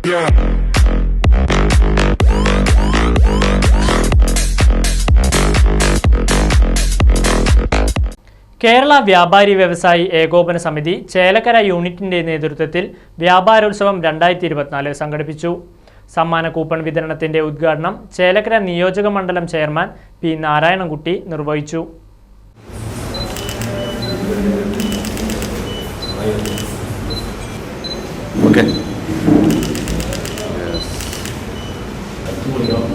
കേരള വ്യാപാരി വ്യവസായി ഏകോപന സമിതി ചേലക്കര യൂണിറ്റിന്റെ നേതൃത്വത്തിൽ വ്യാപാരോത്സവം രണ്ടായിരത്തി ഇരുപത്തിനാല് സംഘടിപ്പിച്ചു. സമ്മാന കൂപ്പൺ വിതരണത്തിന്റെ ഉദ്ഘാടനം ചേലക്കര നിയോജക മണ്ഡലം ചെയർമാൻ പി നാരായണൻകുട്ടി നിർവഹിച്ചു. ഓക്കെ.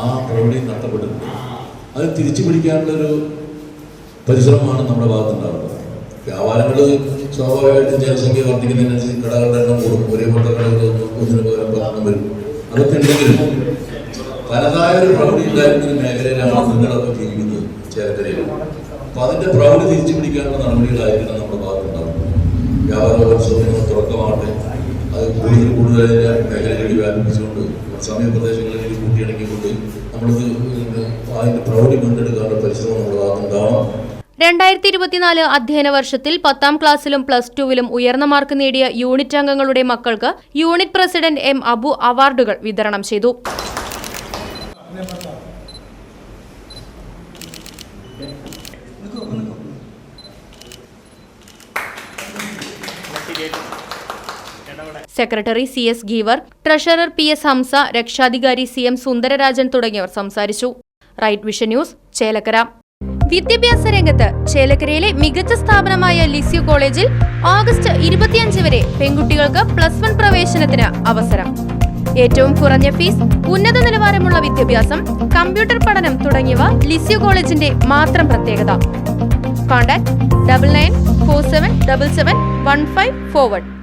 ആ പ്രവണയും നഷ്ടപ്പെട്ടിട്ടുണ്ട് അത് തിരിച്ചു പിടിക്കാനുള്ളൊരു പരിശ്രമമാണ് നമ്മുടെ ഭാഗത്തുണ്ടാവുന്നത്. വ്യാപാരങ്ങൾ സ്വാഭാവികമായിട്ടും ജനസംഖ്യ വർദ്ധിക്കുന്നതിനനുസരിച്ച് കടകളുടെ എണ്ണം കൂടും. ഒരേ പോലത്തെ കടകൾ ഒന്നിന് പകരം പത്തെണ്ണം വരും. അതൊക്കെ ഉണ്ടെങ്കിലും തനതായ ഒരു പ്രൗഢി ഉണ്ടായിരുന്ന മേഖലയിലാണ് നിങ്ങളൊക്കെ ജീവിക്കുന്നത് ചേർത്തലയിൽ അപ്പൊ അതിന്റെ പ്രൗഢി തിരിച്ചു പിടിക്കാനുള്ള നടപടികളായിരിക്കണം നമ്മുടെ ഭാഗത്തുണ്ടാവുന്നത്. വ്യാപാരോത്സവത്തിന് തുടക്കമാവട്ടെ അത് കൂടുതൽ കൂടുതൽ അതിന്റെ മേഖലകളിൽ വ്യാപിപ്പിച്ചുകൊണ്ട് സമയപ്രദേശങ്ങളിൽ കൂട്ടിയിണക്കിക്കൊണ്ട് നമ്മളിത് അതിന്റെ പ്രൗഢി വീണ്ടെടുക്കാനുള്ള പരിശ്രമം നമ്മുടെ ഭാഗത്തുണ്ടാവണം രണ്ടായിരത്തി ഇരുപത്തിനാല് അധ്യയന വർഷത്തിൽ പത്താം ക്ലാസ്സിലും പ്ലസ് ടുവിലും ഉയർന്ന മാർക്ക് നേടിയ യൂണിറ്റ് അംഗങ്ങളുടെ മക്കൾക്ക് യൂണിറ്റ് പ്രസിഡന്റ് എം അബു അവാർഡുകൾ വിതരണം ചെയ്തു. Secretary C S Geevar treasurer P S Hamsa രക്ഷാധികാരി സി എം സുന്ദരരാജൻ തുടങ്ങിയവർ സംസാരിച്ചു. Right Vision News Chelakkara. വിദ്യാഭ്യാസ രംഗത്ത് ചേലക്കരയിലെ മികച്ച സ്ഥാപനമായ ലിസ്യു കോളേജിൽ ഓഗസ്റ്റ് ഇരുപത്തിയഞ്ച് വരെ പെൺകുട്ടികൾക്ക് പ്ലസ് വൺ പ്രവേശനത്തിന് അവസരം. ഏറ്റവും കുറഞ്ഞ ഫീസ് ഉന്നത നിലവാരമുള്ള വിദ്യാഭ്യാസം കമ്പ്യൂട്ടർ പഠനം തുടങ്ങിയവ ലിസ്യു കോളേജിന്റെ മാത്രം പ്രത്യേകത. Contact double nine four seven double seven one five forward